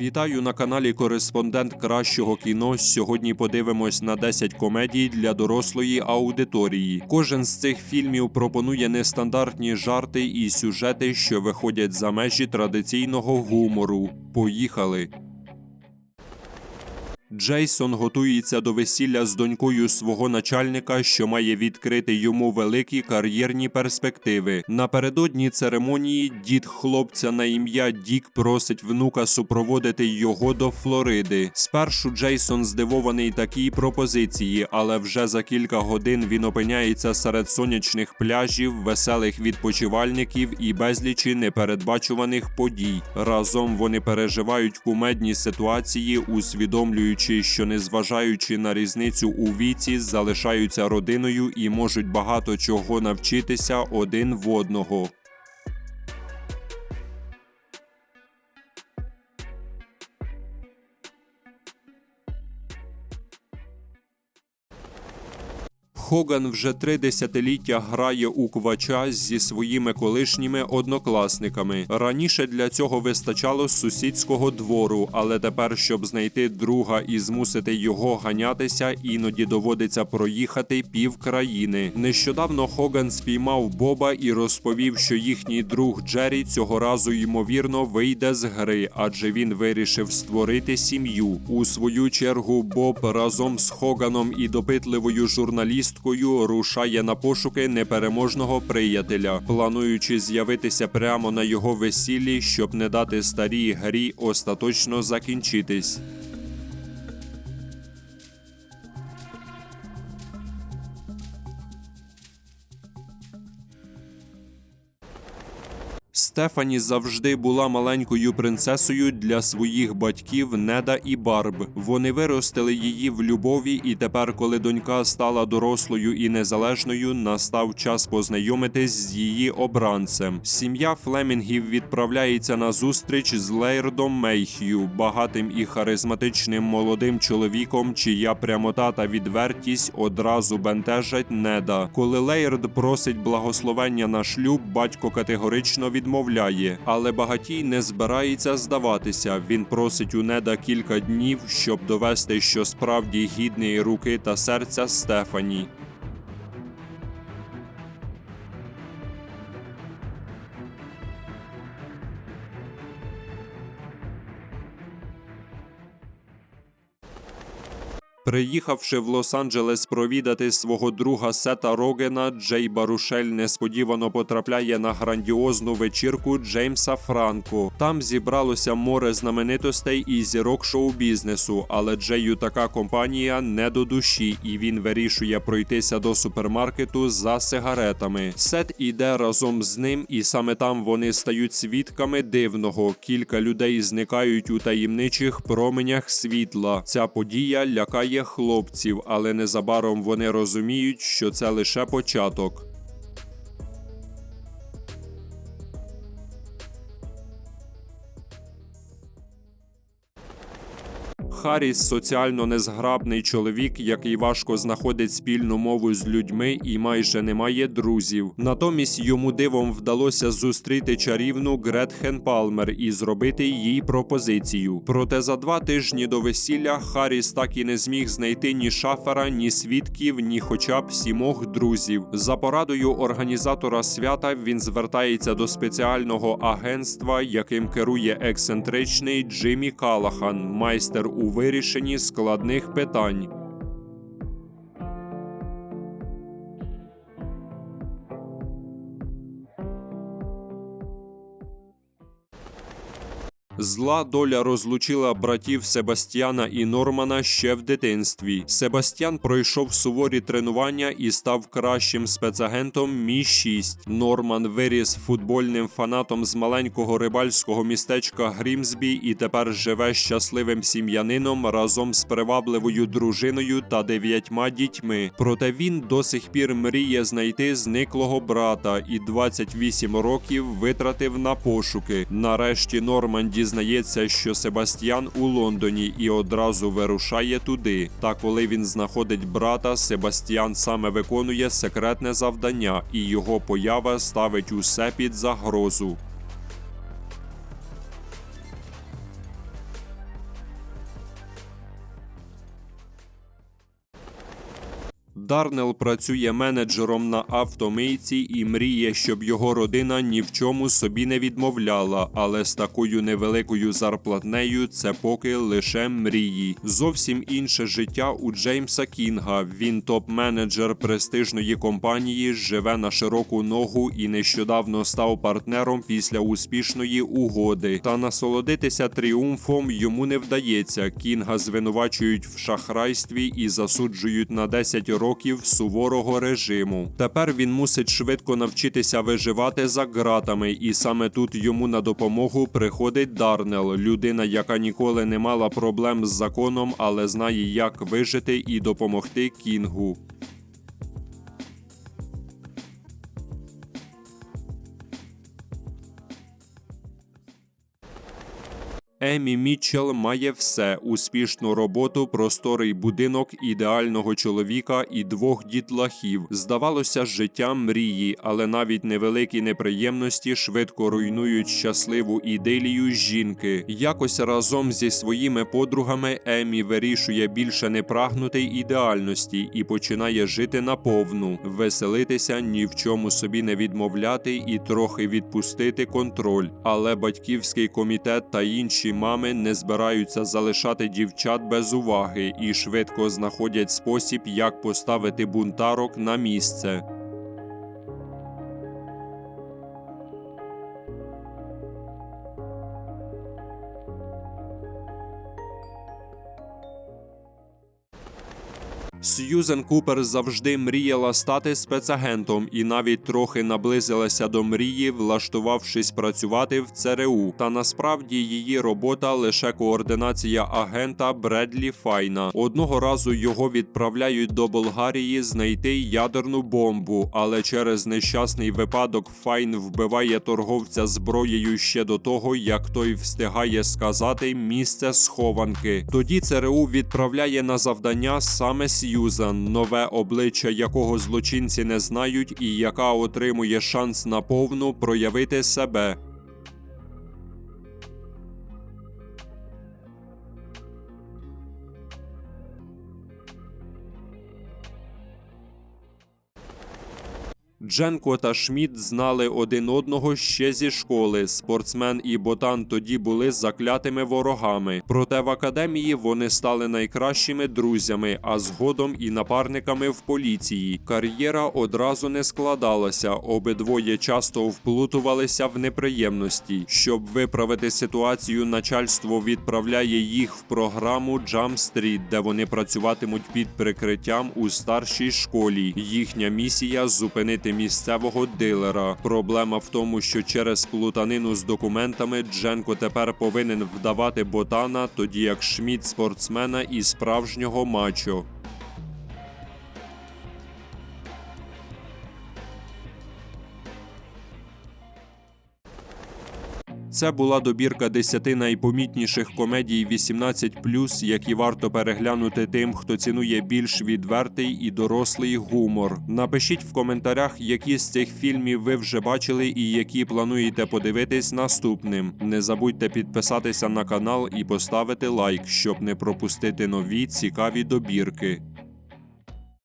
Вітаю на каналі Кореспондент Кращого кіно. Сьогодні подивимось на 10 комедій для дорослої аудиторії. Кожен з цих фільмів пропонує нестандартні жарти і сюжети, що виходять за межі традиційного гумору. Поїхали! Джейсон готується до весілля з донькою свого начальника, що має відкрити йому великі кар'єрні перспективи. Напередодні церемонії дід хлопця на ім'я Дік просить внука супроводити його до Флориди. Спершу Джейсон здивований такій пропозиції, але вже за кілька годин він опиняється серед сонячних пляжів, веселих відпочивальників і безлічі непередбачуваних подій. Разом вони переживають кумедні ситуації, усвідомлюючи, що незважаючи на різницю у віці, залишаються родиною і можуть багато чого навчитися один в одного. Хоган вже три десятиліття грає у квача зі своїми колишніми однокласниками. Раніше для цього вистачало сусідського двору, але тепер, щоб знайти друга і змусити його ганятися, іноді доводиться проїхати пів країни. Нещодавно Хоган спіймав Боба і розповів, що їхній друг Джері цього разу ймовірно вийде з гри, адже він вирішив створити сім'ю. У свою чергу Боб разом з Хоганом і допитливою журналісткою рушає на пошуки непереможного приятеля, плануючи з'явитися прямо на його весіллі, щоб не дати старій грі остаточно закінчитись. Стефані завжди була маленькою принцесою для своїх батьків Неда і Барб. Вони виростили її в любові, і тепер, коли донька стала дорослою і незалежною, настав час познайомитись з її обранцем. Сім'я Флемінгів відправляється на зустріч з Лейрдом Мейхью, багатим і харизматичним молодим чоловіком, чия прямота та відвертість одразу бентежать Неда. Коли Лейрд просить благословення на шлюб, батько категорично відмовляє, але багатій не збирається здаватися. Він просить у неда кілька днів, щоб довести, що справді гідний руки та серця Стефані. Приїхавши в Лос-Анджелес провідати свого друга Сета Рогена, Джей Барушель несподівано потрапляє на грандіозну вечірку Джеймса Франко. Там зібралося море знаменитостей і зірок шоу-бізнесу, але Джею така компанія не до душі, і він вирішує пройтися до супермаркету за сигаретами. Сет іде разом з ним, і саме там вони стають свідками дивного. Кілька людей зникають у таємничих променях світла. Ця подія лякає хлопців, але незабаром вони розуміють, що це лише початок. Харріс соціально незграбний чоловік, який важко знаходить спільну мову з людьми і майже не має друзів. Натомість йому дивом вдалося зустріти чарівну Гретхен Палмер і зробити їй пропозицію. Проте за два тижні до весілля Харріс так і не зміг знайти ні шафера, ні свідків, ні хоча б сімох друзів. За порадою організатора свята він звертається до спеціального агентства, яким керує ексцентричний Джиммі Калахан, майстер у вирішенні складних питань. Зла доля розлучила братів Себастьяна і Нормана ще в дитинстві. Себастьян пройшов суворі тренування і став кращим спецагентом Мі 6 Норман виріс футбольним фанатом з маленького рибальського містечка Грімсбі і тепер живе щасливим сім'янином разом з привабливою дружиною та дев'ятьма дітьми. Проте він до сих пір мріє знайти зниклого брата і 28 років витратив на пошуки. Нарешті Норман дізнається, що Себастьян у Лондоні і одразу вирушає туди. Та коли він знаходить брата, Себастьян саме виконує секретне завдання, і його поява ставить усе під загрозу. Дарнел працює менеджером на автомийці і мріє, щоб його родина ні в чому собі не відмовляла, але з такою невеликою зарплатнею це поки лише мрії. Зовсім інше життя у Джеймса Кінга. Він топ-менеджер престижної компанії, живе на широку ногу і нещодавно став партнером після успішної угоди. Та насолодитися тріумфом йому не вдається. Кінга звинувачують в шахрайстві і засуджують на 10 років суворого режиму. Тепер він мусить швидко навчитися виживати за ґратами, і саме тут йому на допомогу приходить Дарнел, людина, яка ніколи не мала проблем з законом, але знає, як вижити і допомогти Кінгу. Емі Мітчелл має все: успішну роботу, просторий будинок, ідеального чоловіка і двох дітлахів. Здавалося, життя мрії, але навіть невеликі неприємності швидко руйнують щасливу ідилію жінки. Якось разом зі своїми подругами Емі вирішує більше не прагнути ідеальності і починає жити наповну, веселитися, ні в чому собі не відмовляти і трохи відпустити контроль. Але батьківський комітет та інші мами не збираються залишати дівчат без уваги і швидко знаходять спосіб, як поставити бунтарок на місце. Сьюзен Купер завжди мріяла стати спецагентом і навіть трохи наблизилася до мрії, влаштувавшись працювати в ЦРУ. Та насправді її робота лише координація агента Бредлі Файна. Одного разу його відправляють до Болгарії знайти ядерну бомбу, але через нещасний випадок Файн вбиває торговця зброєю ще до того, як той встигає сказати місце схованки. Тоді ЦРУ відправляє на завдання саме Сьюзан, нове обличчя якого злочинці не знають, і яка отримує шанс наповну проявити себе. Дженко та Шмідт знали один одного ще зі школи. Спортсмен і ботан тоді були заклятими ворогами. Проте в академії вони стали найкращими друзями, а згодом і напарниками в поліції. Кар'єра одразу не складалася. Обидвоє часто вплутувалися в неприємності. Щоб виправити ситуацію, начальство відправляє їх в програму Джам Стріт, де вони працюватимуть під прикриттям у старшій школі. Їхня місія зупинити місцевого дилера. Проблема в тому, що через плутанину з документами Дженко тепер повинен вдавати ботана, тоді як Шміт спортсмена і справжнього мачо. Це була добірка 10 найпомітніших комедій 18+, які варто переглянути тим, хто цінує більш відвертий і дорослий гумор. Напишіть в коментарях, які з цих фільмів ви вже бачили і які плануєте подивитись наступним. Не забудьте підписатися на канал і поставити лайк, щоб не пропустити нові цікаві добірки.